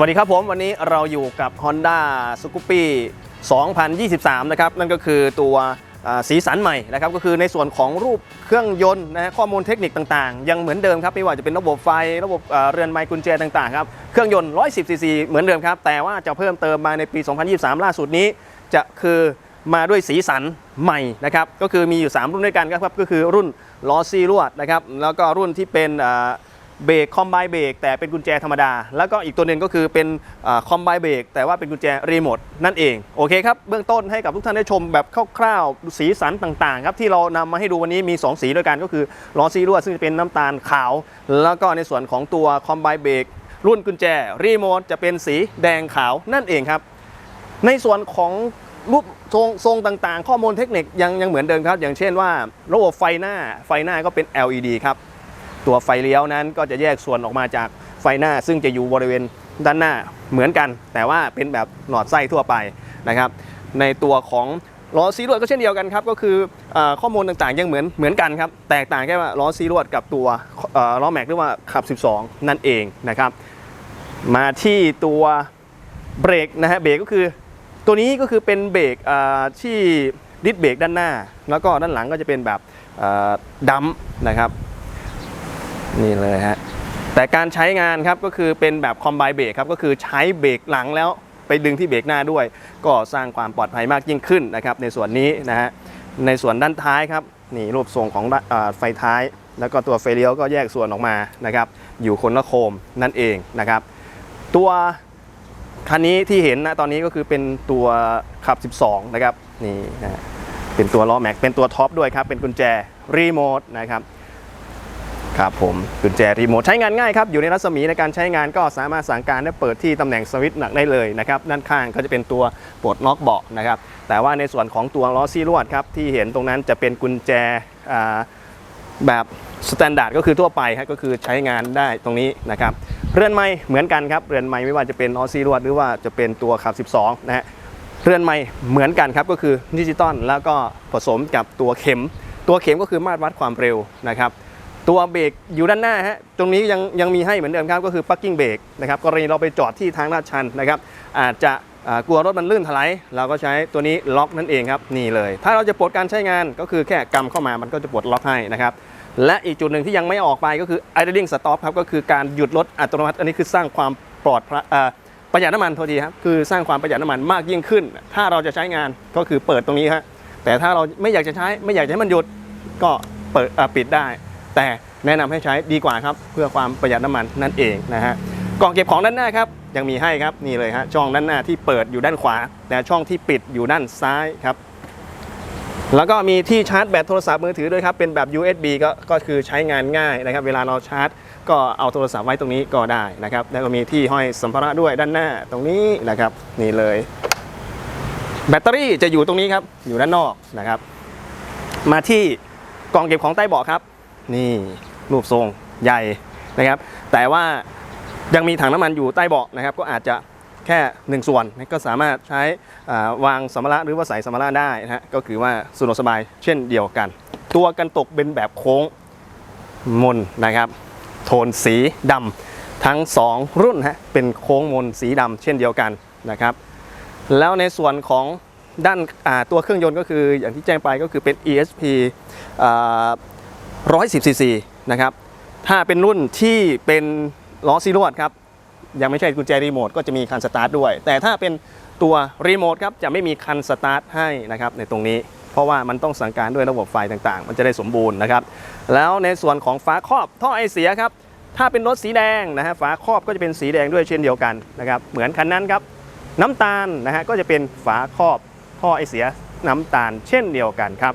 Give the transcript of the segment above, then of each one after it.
วัสดีครับผม วันนี้เราอยู่กับ Honda s c o o p y 2023 นะครับ นั่นก็คือตัวสีสันใหม่นะครับ ก็คือในส่วนของรูปเครื่องยนต์นะฮะข้อมูลเทคนิคต่างๆ ยังเหมือนเดิมครับ ไม่ว่าจะเป็นระบบไฟ ระบบเรือนไมค์กุญแจต่างๆครับ เครื่องยนต์ 110 ซีซีเหมือนเดิมครับ แต่ว่าจะเพิ่มเติมมาในปี 2023 ล่าสุดนี้ จะคือมาด้วยสีสันใหม่นะครับ ก็คือมีอยู่ 3 รุ่นด้วยกันครับ ก็คือรุ่นล้อซี่ลวดนะครับ แล้วก็รุ่นที่เป็น เบรกคอมไบเบรกแต่เป็นกุญแจธรรมดา แล้วก็อีกตัวหนึ่งก็คือเป็นคอมไบเบรกแต่ว่าเป็นกุญแจรีโมทนั่นเอง โอเคครับ เบื้องต้นให้กับทุกท่านได้ชมแบบคร่าวๆสีสันต่างๆครับที่เรานำมาให้ดูวันนี้มี 2 สีด้วยกันก็คือล้อซีลวซึ่งจะเป็นน้ำตาลขาว แล้วก็ในส่วนของตัวคอมไบเบรกรุ่นกุญแจรีโมทจะเป็นสีแดงขาวนั่นเองครับ ในส่วนของรูปทรงทรงต่างๆ ข้อมูลเทคนิคยังยังเหมือนเดิมครับ อย่างเช่นว่าระบบไฟหน้าไฟหน้าก็เป็น LED ครับ ตัวไฟเลี้ยวนั้นก็จะแยกส่วนออกมาจากไฟหน้า ซึ่งจะอยู่บริเวณด้านหน้าเหมือนกัน แต่ว่าเป็นแบบหลอดไส้ทั่วไปนะครับ ในตัวของล้อซีรวดก็เช่นเดียวกันครับก็คืออข้อมูลต่างๆ ยังเหมือนเหมือนกันครับแตกต่างแค่ว่าล้อซีรวดกับตัวล้อแม็กหรือว่าขับ 12 นั่นเองนะครับ มาที่ตัวเบรกนะฮะเบรกก็คือ ตัวนี้ก็คือเป็นเบรกที่ดิสเบรกด้านหน้า แล้วก็ด้านหลังก็จะเป็นแบบดัมป์นะครับ นี่เลยฮะ แต่การใช้งานครับก็คือเป็นแบบคอมไบเบรกครับก็คือใช้เบรกหลังแล้วไปดึงที่เบรกหน้าด้วย ก็สร้างความปลอดภัยมากยิ่งขึ้นนะครับ ในส่วนนี้นะฮะในส่วนด้านท้ายครับนี่รูปทรงของอไฟท้าย แล้วก็ตัวไฟเลี้ยวก็แยกส่วนออกมานะครับ อยู่คนละโคมนั่นเองนะครับ ตัวคันนี้ที่เห็นนะตอนนี้ก็คือเป็นตัวขับ 12 นะครับนี่นะเป็นตัวล้อแม็กเป็นตัวท็อปด้วยครับ เป็นกุญแจรีโมทนะครับ ครับผมกุญแจรีโมทใช้งานง่ายครับ อยู่ในรัศมีในการใช้งานก็สามารถสั่งการได้เปิดที่ตำแหน่งสวิตช์หนักได้เลยนะครับด้านข้างก็จะเป็นตัวปลดล็อกเบาะนะครับแต่ว่าในส่วนของตัวล้อซี่ลวดครับที่เห็นตรงนั้นจะเป็นกุญแจแบบสแตนดาร์ดก็คือทั่วไปครับก็คือใช้งานได้ตรงนี้นะครับเรือนไม้เหมือนกันครับเรือนไม้ไม่ว่าจะเป็นล้อซี่ลวดหรือว่าจะเป็นตัวขับ 12 นะฮะเรือนไม้เหมือนกันครับก็คือดิจิตอลแล้วก็ผสมกับตัวเข็ม ตัวเข็มก็คือมาตรวัดความเร็วนะครับ ตัวเบรกอยู่ด้านหน้าฮะตรงนี้ยังยังมีให้เหมือนเดิมครับก็คือ parking brake นะครับกรณีเราไปจอดที่ทางลาดชันนะครับ อาจจะกลัวรถมันลื่นถลายเราก็ใช้ตัวนี้ล็อกนั่นเองครับนี่เลย ถ้าเราจะปลดการใช้งานก็คือแค่กำเข้ามามันก็จะปลดล็อกให้นะครับและอีกจุดหนึ่งที่ยังไม่ออกไปก็คือ idling stop ครับก็คือการหยุดรถอัตโนมัติ อันนี้คือสร้างความปลอดภัยอ่าประหยัดน้ำมันโทษทีครับคือสร้างความประหยัดน้ำมันมากยิ่งขึ้น ถ้าเราจะใช้งานก็คือเปิดตรงนี้ฮะแต่ถ้าเราไม่อยากจะใช้ไม่อยากจะให้มันหยุดก็เปิดปิดได้ แต่แนะนำให้ใช้ดีกว่าครับ เพื่อความประหยัดน้ำมันนั่นเองนะฮะกล่องเก็บของด้านหน้าครับยังมีให้ครับนี่เลยฮะช่องด้านหน้าที่เปิดอยู่ด้านขวา แต่ช่องที่ปิดอยู่ด้านซ้ายครับแล้วก็มีที่ชาร์จแบตโทรศัพท์มือถือด้วยครับ เป็นแบบ USB ก็ก็คือใช้งานง่ายนะครับ เวลาเราชาร์จ ก็เอาโทรศัพท์ไว้ตรงนี้ก็ได้นะครับ แล้วก็มีที่ห้อยสัมภาระด้วยด้านหน้าตรงนี้นะครับ นี่เลย แบตเตอรี่จะอยู่ตรงนี้ครับ อยู่ด้านนอกนะครับ มาที่กล่องเก็บของใต้เบาะครับ นี่รูปทรงใหญ่นะครับ แต่ว่ายังมีถังน้ำมันอยู่ใต้เบาะนะครับ ก็อาจจะแค่หนึ่งส่วนก็สามารถใช้วางสัมภาระหรือว่าใส่สัมภาระได้นะฮะก็คือว่าสะดวกสบายเช่นเดียวกัน ตัวกันตกเป็นแบบโค้งมนนะครับ โทนสีดำทั้ง 2 รุ่นฮะเป็นโค้งมนสีดำเช่นเดียวกันนะครับ แล้วในส่วนของด้านตัวเครื่องยนต์ก็คืออย่างที่แจ้งไปก็คือเป็น ESP อ่า110 cc นะครับ ถ้าเป็นรุ่นที่เป็นล้อซีรวดครับ ยังไม่ใช่กุญแจรีโมทก็จะมีคันสตาร์ทด้วย แต่ถ้าเป็นตัวรีโมทครับจะไม่มีคันสตาร์ทให้นะครับในตรงนี้ เพราะว่ามันต้องสั่งการด้วยระบบไฟต่างๆ มันจะได้สมบูรณ์นะครับ แล้วในส่วนของฝาครอบท่อไอเสียครับ ถ้าเป็นรถสีแดงนะฮะฝาครอบก็จะเป็นสีแดงด้วยเช่นเดียวกันนะครับ เหมือนคันนั้นครับน้ำตาลนะฮะก็จะเป็นฝาครอบท่อไอเสียน้ำตาลเช่นเดียวกันครับ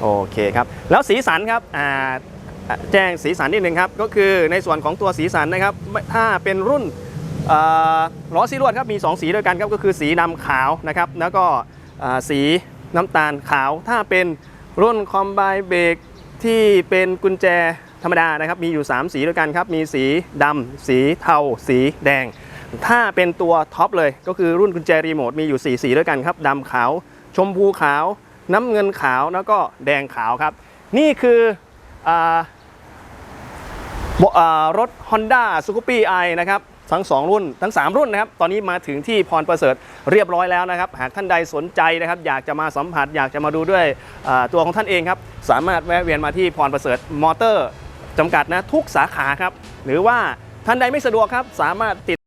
โอเคครับ แล้วสีสันครับอ่าแจ้งสีสันนิดนึงครับ ก็คือในส่วนของตัวสีสันนะครับ ถ้าเป็นรุ่นล้อสีลวดครับมี 2 สีด้วยกันครับก็คือสีดำขาวนะครับ แล้วก็สีน้ำตาลขาว ถ้าเป็นรุ่นคอมไบเบรกที่เป็นกุญแจธรรมดานะครับ มีอยู่ 3 สีด้วยกันครับ มีสีดำสีเทา สีแดง ถ้าเป็นตัวท็อปเลยก็คือรุ่นกุญแจรีโมทมีอยู่ 4 สีด้วยกันครับดำขาว ชมพูขาว น้ำเงินขาวแล้วก็แดงขาวครับ นี่คืออาบอ่ารถ Honda s c o o p y i นะครับทั้ง 2 รุ่นทั้ง 3 รุ่นนะครับตอนนี้มาถึงที่พรประเสริฐเรียบร้อยแล้วนะครับ หากท่านใดสนใจนะครับ อยากจะมาสัมผัส อยากจะมาดูด้วยตัวของท่านเองครับ สามารถแวะเวียนมาที่พรประเสริฐมอเตอร์จำกัดนะทุกสาขาครับ หรือว่าท่านใดไม่สะดวกครับ สามารถติด